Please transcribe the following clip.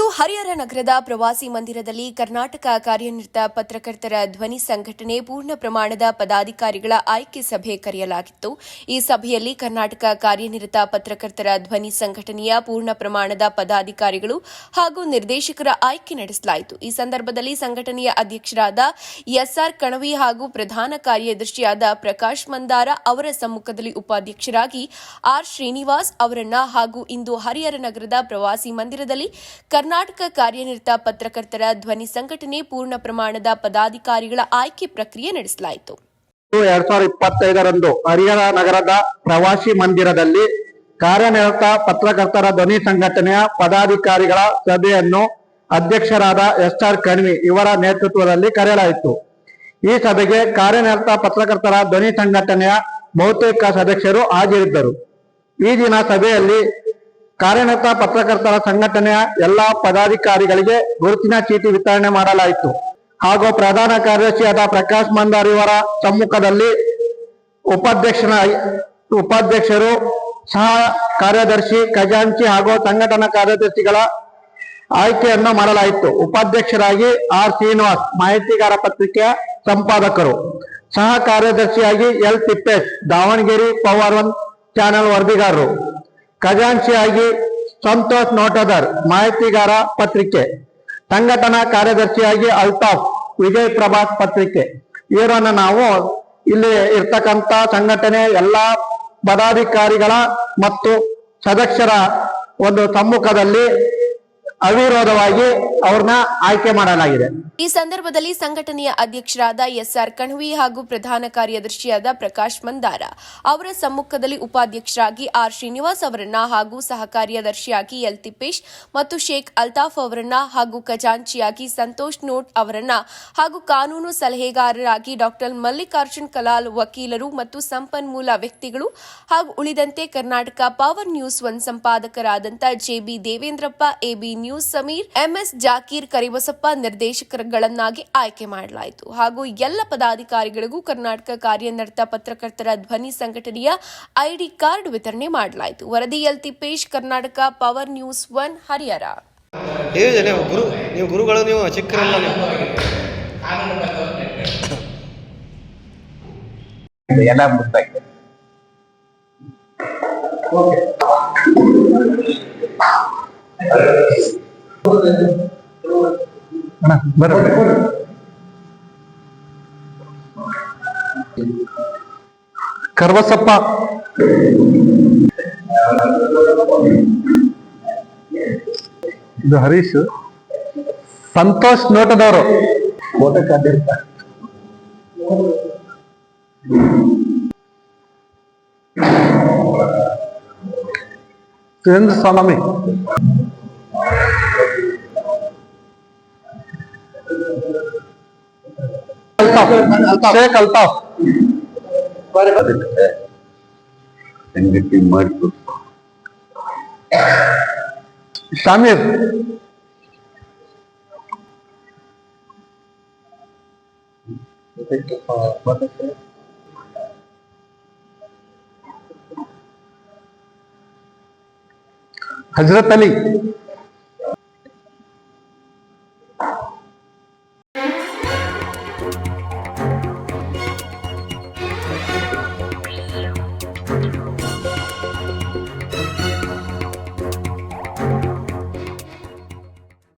ಹರಿಹರ ನಗರದ ಪ್ರವಾಸಿ ಮಂದಿರದಲ್ಲಿ ಕರ್ನಾಟಕ ಕಾರ್ಯನಿರತ ಪತ್ರಕರ್ತರ ಧ್ವನಿ ಸಂಘಟನೆ ಪೂರ್ಣ ಪ್ರಮಾಣದ ಪದಾಧಿಕಾರಿಗಳ ಆಯ್ಕೆ ಸಭೆ ಕರೆಯಲಾಗಿತ್ತು. ಈ ಸಭೆಯಲ್ಲಿ ಕರ್ನಾಟಕ ಕಾರ್ಯನಿರತ ಪತ್ರಕರ್ತರ ಧ್ವನಿ ಸಂಘಟನೆಯ ಪೂರ್ಣ ಪ್ರಮಾಣದ ಪದಾಧಿಕಾರಿಗಳು ಹಾಗೂ ನಿರ್ದೇಶಕರ ಆಯ್ಕೆ ನಡೆಸಲಾಯಿತು. ಈ ಸಂದರ್ಭದಲ್ಲಿ ಸಂಘಟನೆಯ ಅಧ್ಯಕ್ಷರಾದ ಎಸ್ಆರ್ ಕಣವಿ ಹಾಗೂ ಪ್ರಧಾನ ಕಾರ್ಯದರ್ಶಿಯಾದ ಪ್ರಕಾಶ್ ಮಂದಾರ ಅವರ ಸಮ್ಮುಖದಲ್ಲಿ ಉಪಾಧ್ಯಕ್ಷರಾಗಿ ಆರ್ ಶ್ರೀನಿವಾಸ್ ಅವರನ್ನ ಹಾಗೂ ಇಂದು ಹರಿಹರ ನಗರದ ಪ್ರವಾಸಿ ಮಂದಿರದಲ್ಲಿ ಕರ್ನಾಟಕ ಕಾರ್ಯನಿರತ ಪತ್ರಕರ್ತರ ಧ್ವನಿ ಸಂಘಟನೆ ಪೂರ್ಣ ಪ್ರಮಾಣದ ಪದಾಧಿಕಾರಿಗಳ ಆಯ್ಕೆ ಪ್ರಕ್ರಿಯೆ ನಡೆಸಲಾಯಿತು. ಎರಡ್ ಸಾವಿರದ ಇಪ್ಪತ್ತೈದರಂದು ಹರಿಹರ ನಗರದ ಪ್ರವಾಸಿ ಮಂದಿರದಲ್ಲಿ ಕಾರ್ಯನಿರತ ಪತ್ರಕರ್ತರ ಧ್ವನಿ ಸಂಘಟನೆಯ ಪದಾಧಿಕಾರಿಗಳ ಸಭೆಯನ್ನು ಅಧ್ಯಕ್ಷರಾದ ಎಸ್ ಆರ್ ಕಣ್ವಿ ಇವರ ನೇತೃತ್ವದಲ್ಲಿ ಕರೆಯಲಾಯಿತು. ಈ ಸಭೆಗೆ ಕಾರ್ಯನಿರತ ಪತ್ರಕರ್ತರ ಧ್ವನಿ ಸಂಘಟನೆಯ ಬಹುತೇಕ ಸದಸ್ಯರು ಹಾಜರಿದ್ದರು. ಈ ದಿನ ಸಭೆಯಲ್ಲಿ ಕಾರ್ಯನಿರತ ಪತ್ರಕರ್ತರ ಸಂಘಟನೆಯ ಎಲ್ಲಾ ಪದಾಧಿಕಾರಿಗಳಿಗೆ ಗುರುತಿನ ಚೀಟಿ ವಿತರಣೆ ಮಾಡಲಾಯಿತು. ಹಾಗೂ ಪ್ರಧಾನ ಕಾರ್ಯದರ್ಶಿಯಾದ ಪ್ರಕಾಶ್ ಮಂದಾರಿಯವರ ಸಮ್ಮುಖದಲ್ಲಿ ಉಪಾಧ್ಯಕ್ಷನ, ಉಪಾಧ್ಯಕ್ಷರು ಸಹ ಕಾರ್ಯದರ್ಶಿ ಖಜಾಂಚಿ ಹಾಗೂ ಸಂಘಟನಾ ಕಾರ್ಯದರ್ಶಿಗಳ ಆಯ್ಕೆಯನ್ನು ಮಾಡಲಾಯಿತು. ಉಪಾಧ್ಯಕ್ಷರಾಗಿ ಆರ್ ಶ್ರೀನಿವಾಸ್, ಮಾಹಿತಿಗಾರ ಪತ್ರಿಕೆಯ ಸಂಪಾದಕರು. ಸಹ ಕಾರ್ಯದರ್ಶಿಯಾಗಿ L Tippesh, Davanagere power one channel ವರದಿಗಾರರು. ಖಜಾಂಚಿಯಾಗಿ ಸಂತೋಷ್ ನೋಟದರ್ ಮಾಹಿತಿಗಾರ ಪತ್ರಿಕೆ, ಸಂಘಟನಾ ಕಾರ್ಯದರ್ಶಿಯಾಗಿ ಅಲ್ತಾಫ್ ವಿಜಯ್ ಪ್ರಭಾತ್ ಪತ್ರಿಕೆ. ಇವರನ್ನ ನಾವು ಇಲ್ಲಿ ಇರ್ತಕ್ಕಂತ ಸಂಘಟನೆ ಎಲ್ಲ ಪದಾಧಿಕಾರಿಗಳ ಮತ್ತು ಸದಸ್ಯರ ಒಂದು ಸಮ್ಮುಖದಲ್ಲಿ ಅವಿರೋಧವಾಗಿ ಅವ್ರನ್ನ ಆಯ್ಕೆ ಮಾಡಲಾಗಿದೆ. ಈ ಸಂದರ್ಭದಲ್ಲಿ ಸಂಘಟನೆಯ ಅಧ್ಯಕ್ಷರಾದ ಎಸ್ ಆರ್ ಕಣ್ವಿ ಹಾಗೂ ಪ್ರಧಾನ ಕಾರ್ಯದರ್ಶಿಯಾದ ಪ್ರಕಾಶ್ ಮಂದಾರ, ಅವರ ಸಮ್ಮುಖದಲ್ಲಿ ಉಪಾಧ್ಯಕ್ಷರಾಗಿ ಆರ್ ಶ್ರೀನಿವಾಸ್ ಅವರನ್ನ ಹಾಗೂ ಸಹ ಕಾರ್ಯದರ್ಶಿಯಾಗಿ ಎಲ್ ತಿಪ್ಪೇಶ್ ಮತ್ತು ಶೇಖ್ ಅಲ್ತಾಫ್ ಅವರನ್ನ ಹಾಗೂ ಖಜಾಂಚಿಯಾಗಿ ಸಂತೋಷ್ ನೋಟ್ ಅವರನ್ನ ಹಾಗೂ ಕಾನೂನು ಸಲಹೆಗಾರರಾಗಿ ಡಾಕ್ಟರ್ ಮಲ್ಲಿಕಾರ್ಜುನ್ ಕಲಾಲ್ ವಕೀಲರು ಮತ್ತು ಸಂಪನ್ಮೂಲ ವ್ಯಕ್ತಿಗಳು ಹಾಗೂ ಉಳಿದಂತೆ Karnataka power news one ಸಂಪಾದಕರಾದಂತಹ JB Devendrappa AB news Sameer MS Zakir Karibasappa ನಿರ್ದೇಶಕರುಗಳನ್ನಾಗಿ ಆಯ್ಕೆ ಮಾಡಲಾಯಿತು. ಹಾಗೂ ಎಲ್ಲ ಪದಾಧಿಕಾರಿಗಳಿಗೂ ಕರ್ನಾಟಕ ಕಾರ್ಯನಿರತ ಪತ್ರಕರ್ತರ ಧ್ವನಿ ಸಂಘಟನೆಯ ಐಡಿ ಕಾರ್ಡ್ ವಿತರಣೆ ಮಾಡಲಾಯಿತು. ವರದಿಯಲ್ಲಿ Tippesh Karnataka power news one Harihara. ನೀವು ಗುರು ನೀವು ಗುರುಗಳು ನೀವು ಚಿಕ್ಕರಲ್ಲ ನೀವು. ಎಲ್ಲ ಮುಗ್ದಾಗಿದೆ ಬರ್ರಿ ಕರ್ವಸಪ್ಪ ಇದು ಹರೀಶ್ ಸಂತೋಷ್ ನೋಟದವರು ಸುರೇಂದ್ರ ಸ್ವಾಮಿ शेख अल्ताफ शामिर हज़रत अली